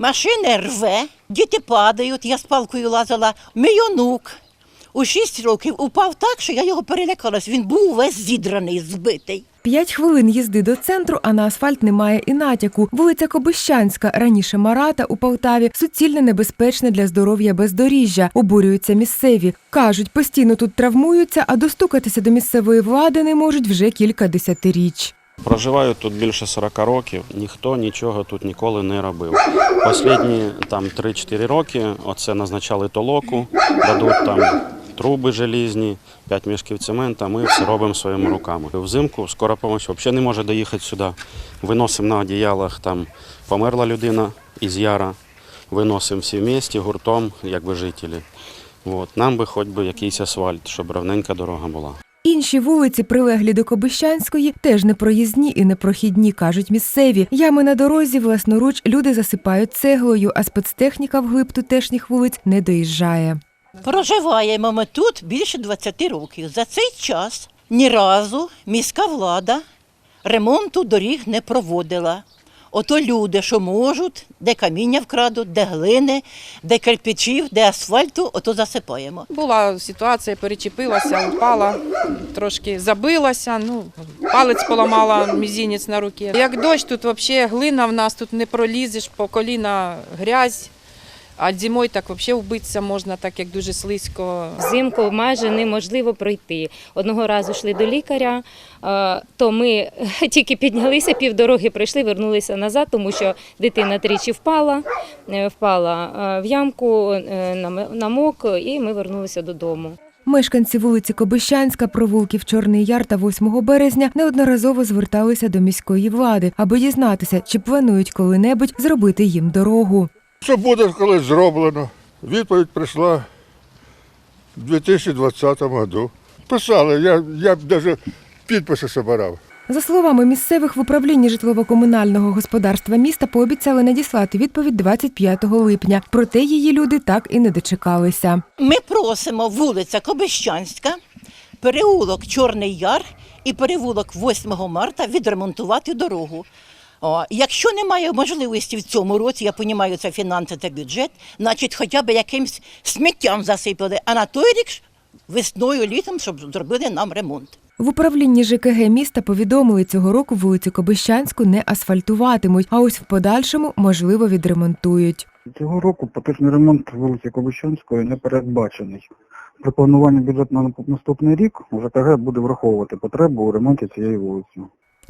Машини рве, діти падають, я з палкою лазила. Мій онук у 6 років упав так, що я його перелякалась. Він був весь зідраний, збитий. П'ять хвилин їзди до центру, а на асфальт немає і натяку. Вулиця Кобищанська, раніше Марата у Полтаві, суцільно небезпечне для здоров'я бездоріжжя. Обурюються місцеві. Кажуть, постійно тут травмуються, а достукатися до місцевої влади не можуть вже кілька десятиріч. Проживаю тут більше 40 років, ніхто нічого тут ніколи не робив. Останні там 3-4 роки оце назначали толоку, дадуть там труби желізні, 5 мішків цемента, ми все робимо своїми руками. Взимку скора допомога взагалі не може доїхати сюди. Виносимо на одіялах, там померла людина із яра, виносимо всі в місті, гуртом, якби жителі. От. Нам би хоч би якийсь асфальт, щоб ровненька дорога була. Інші вулиці, прилеглі до Кобищанської, теж непроїзні і непрохідні, кажуть місцеві. Ями на дорозі власноруч люди засипають цеглою, а спецтехніка вглиб тутешніх вулиць не доїжджає. Проживаємо ми тут більше 20 років. За цей час ні разу міська влада ремонту доріг не проводила. Ото люди, що можуть, де каміння вкрадуть, де глини, де кирпичів, де асфальту, ото засипаємо. Була ситуація, перечепилася, впала, трошки забилася, ну, палець поламала, мізінець на руки. Як дощ, тут взагалі глина в нас, тут не пролізеш, по коліна грязь. А зимою так взагалі вбитися можна, так як дуже слизько. Взимку майже неможливо пройти. Одного разу йшли до лікаря, е, то ми тільки піднялися, півдороги пройшли, вернулися назад, тому що дитина тричі впала, е, впала е, в ямку, намок, і ми вернулися додому. Мешканці вулиці Кобищанська, провулків Чорний Яр та 8 березня неодноразово зверталися до міської влади, аби дізнатися, чи планують коли-небудь зробити їм дорогу. Що буде колись зроблено? Відповідь прийшла в 2020 році. Писали, я, я навіть підписи збирав. За словами місцевих в управлінні житлово-комунального господарства міста пообіцяли надіслати відповідь 25 липня. Проте її люди так і не дочекалися. Ми просимо вулиця Кобищанська, переулок Чорний Яр і переулок 8 марта відремонтувати дорогу. О, якщо немає можливості в цьому році, я розумію, це фінанси та бюджет, значить хоча б якимсь сміттям засипали, а на той рік весною, літом, щоб зробили нам ремонт. В управлінні ЖКГ міста повідомили, цього року вулицю Кобищанську не асфальтуватимуть, а ось в подальшому можливо відремонтують. Цього року поточний ремонт вулиці Кобищанської не передбачений. При плануванні бюджету на наступний рік ЖКГ буде враховувати потребу у ремонті цієї вулиці.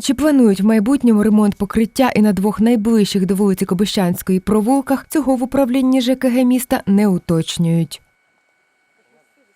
Чи планують в майбутньому ремонт покриття і на двох найближчих до вулиці Кобищанської провулках, цього в управлінні ЖКГ міста не уточнюють.